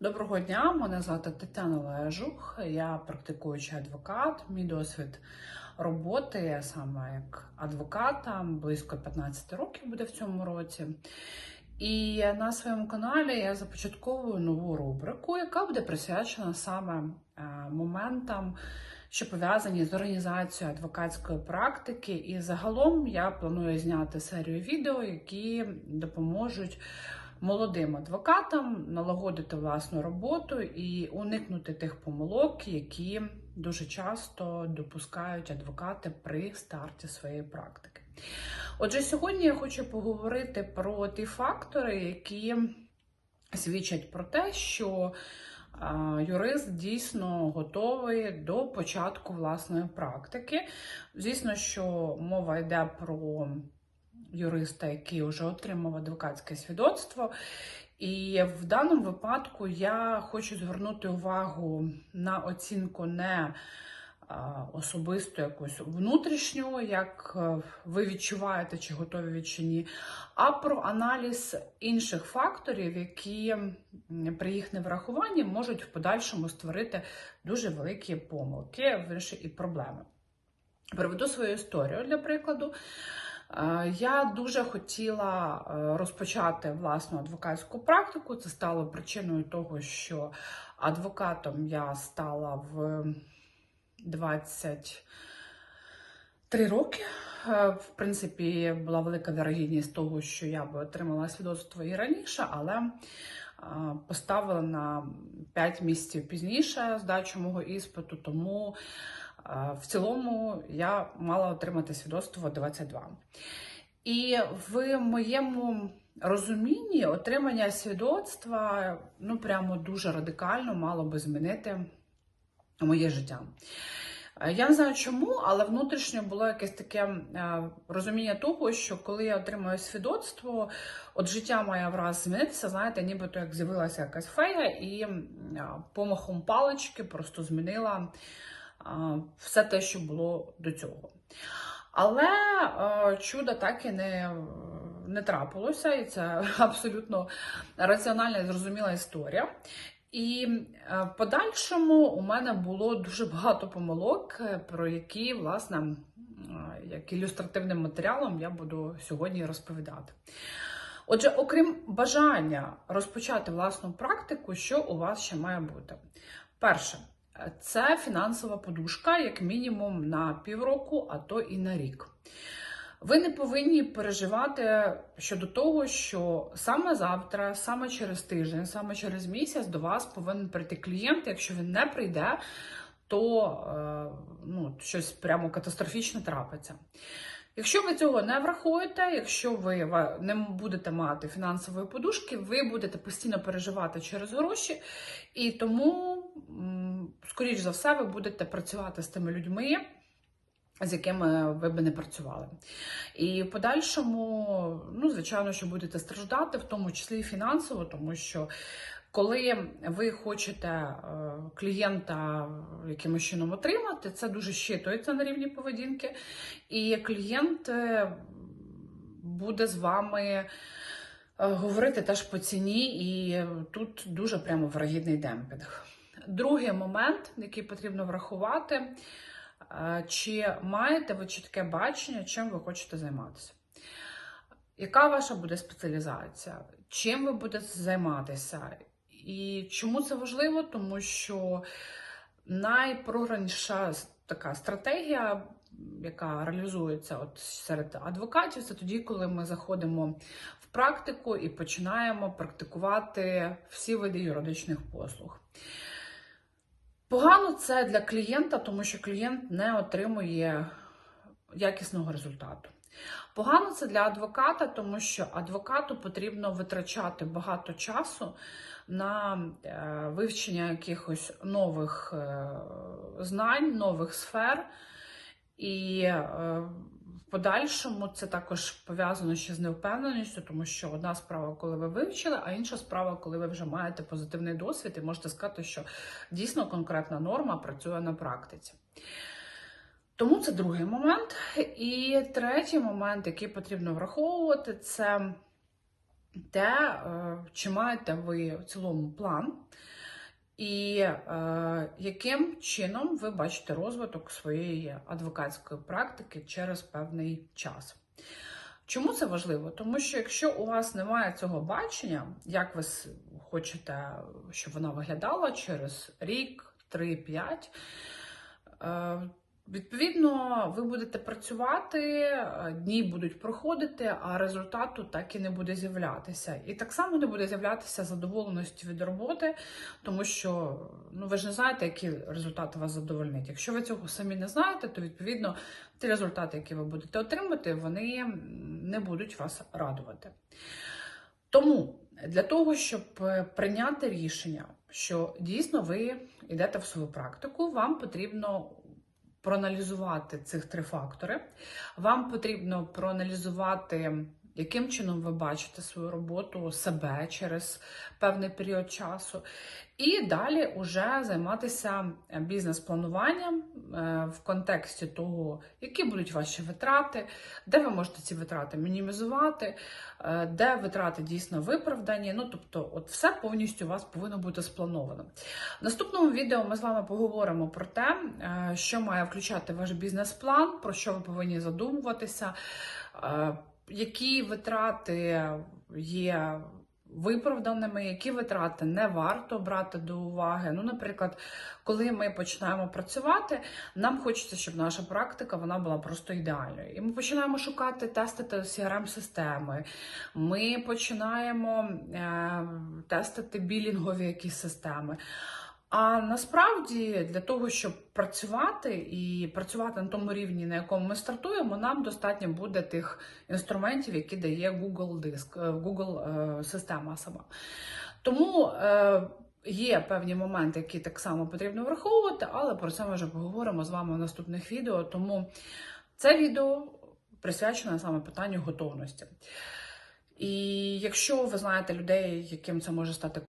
Доброго дня, мене звати Тетяна Лежух, я практикуючий адвокат. Мій досвід роботи саме як адвоката близько 15 років буде в цьому році. І на своєму каналі я започатковую нову рубрику, яка буде присвячена саме е, моментам, що пов'язані з організацією адвокатської практики. І загалом я планую зняти серію відео, які допоможуть молодим адвокатам налагодити власну роботу і уникнути тих помилок, які дуже часто допускають адвокати при старті своєї практики. Отже, сьогодні я хочу поговорити про ті фактори, які свідчать про те, що юрист дійсно готовий до початку власної практики. Звісно, що мова йде про юриста, який вже отримав адвокатське свідоцтво. І в даному випадку я хочу звернути увагу на оцінку не а, особисто якусь внутрішню, як е, ви відчуваєте, чи готові чи ні, а про аналіз інших факторів, які при їх неврахуванні можуть в подальшому створити дуже великі помилки і проблеми. Приведу свою історію для прикладу. Е, Я дуже хотіла е, розпочати власну адвокатську практику. Це стало причиною того, що адвокатом я стала в 23 роки. Е, В принципі, була велика вірогідність того, що я би отримала свідоцтво і раніше, але е, поставила на 5 місяців пізніше здачу мого іспиту, тому е, в цілому я мала отримати свідоцтво 22. І в моєму розумінні отримання свідоцтва ну прямо дуже радикально мало би змінити моє життя. Е, Я не знаю чому, але внутрішньо було якесь таке е, розуміння того, що коли я отримаю свідоцтво, от життя має враз змінитися, знаєте, нібито як з'явилася якась фея і е, помахом палички просто змінила все те, що було до цього. Але чуда так і не, не трапилося, і це абсолютно раціональна і зрозуміла історія. І е, в подальшому у мене було дуже багато помилок, е, про які, власне, е, як ілюстративним матеріалом я буду сьогодні розповідати. Отже, окрім бажання розпочати власну практику, що у вас ще має бути? Перше, це фінансова подушка, як мінімум на півроку, а то і на рік. Ви не повинні переживати щодо того, що саме завтра, саме через тиждень, саме через місяць до вас повинен прийти клієнт. Якщо він не прийде, то е, ну, щось прямо катастрофічне трапиться. Якщо ви цього не врахуєте, якщо ви не будете мати фінансової подушки, ви будете постійно переживати через гроші, і тому, скоріш за все, ви будете працювати з тими людьми, з якими ви би не працювали. І в подальшому, ну, звичайно, що будете страждати, в тому числі і фінансово, тому що коли ви хочете е, клієнта якимось чином отримати, це дуже щитується на рівні поведінки, і клієнт е, буде з вами е, говорити теж по ціні, і тут дуже прямо вирогідний демпінг. Другий момент, який потрібно врахувати, чи маєте ви чітке бачення, чим ви хочете займатися? Яка ваша буде спеціалізація? Чим ви будете займатися? І чому це важливо? Тому що найпрограніша така стратегія, яка реалізується от серед адвокатів, це тоді, коли ми заходимо в практику і починаємо практикувати всі види юридичних послуг. Погано це для клієнта, тому що клієнт не отримує якісного результату. Погано це для адвоката, тому що адвокату потрібно витрачати багато часу на е, вивчення якихось нових е, знань, нових сфер. І е, подальшому це також пов'язано ще з невпевненістю, тому що одна справа, коли ви вивчили, а інша справа, коли ви вже маєте позитивний досвід і можете сказати, що дійсно конкретна норма працює на практиці. Тому це другий момент. І третій момент, який потрібно враховувати, це те, е, чи маєте ви в цілому план, і е, яким чином ви бачите розвиток своєї адвокатської практики через певний час. Чому це важливо? Тому що якщо у вас немає цього бачення, як ви хочете, щоб вона виглядала через рік, 3-5, е, відповідно, ви будете працювати, е, дні будуть проходити, а результату так і не буде з'являтися. І так само не буде з'являтися задоволеності від роботи, тому що ну, ви ж не знаєте, які результати вас задовольнять. Якщо ви цього самі не знаєте, то відповідно ті результати, які ви будете отримувати, вони не будуть вас радувати. Тому для того, щоб е, прийняти рішення, що дійсно ви йдете в свою практику, вам потрібно проаналізувати цих три фактори. Вам потрібно проаналізувати, яким чином ви бачите свою роботу себе через певний період часу. І далі вже займатися бізнес-плануванням е, в контексті того, які будуть ваші витрати, де ви можете ці витрати мінімізувати, е, де витрати дійсно виправдані. Ну, тобто, от все повністю у вас повинно бути сплановано. В наступному відео ми з вами поговоримо про те, е, що має включати ваш бізнес-план, про що ви повинні задумуватися, е, які витрати є виправданими, які витрати не варто брати до уваги. Ну, наприклад, коли ми починаємо працювати, нам хочеться, щоб наша практика вона була просто ідеальною. І ми починаємо шукати, тестити CRM-системи. Ми починаємо е, тестити білінгові якісь системи. А насправді для того, щоб працювати і працювати на тому рівні, на якому ми стартуємо, нам достатньо буде тих інструментів, які дає Google Диск, е, Google е, система сама. Тому е, є певні моменти, які так само потрібно враховувати, але про це ми вже поговоримо з вами в наступних відео. Тому це відео присвячене саме питанню готовності. І якщо ви знаєте людей, яким це може стати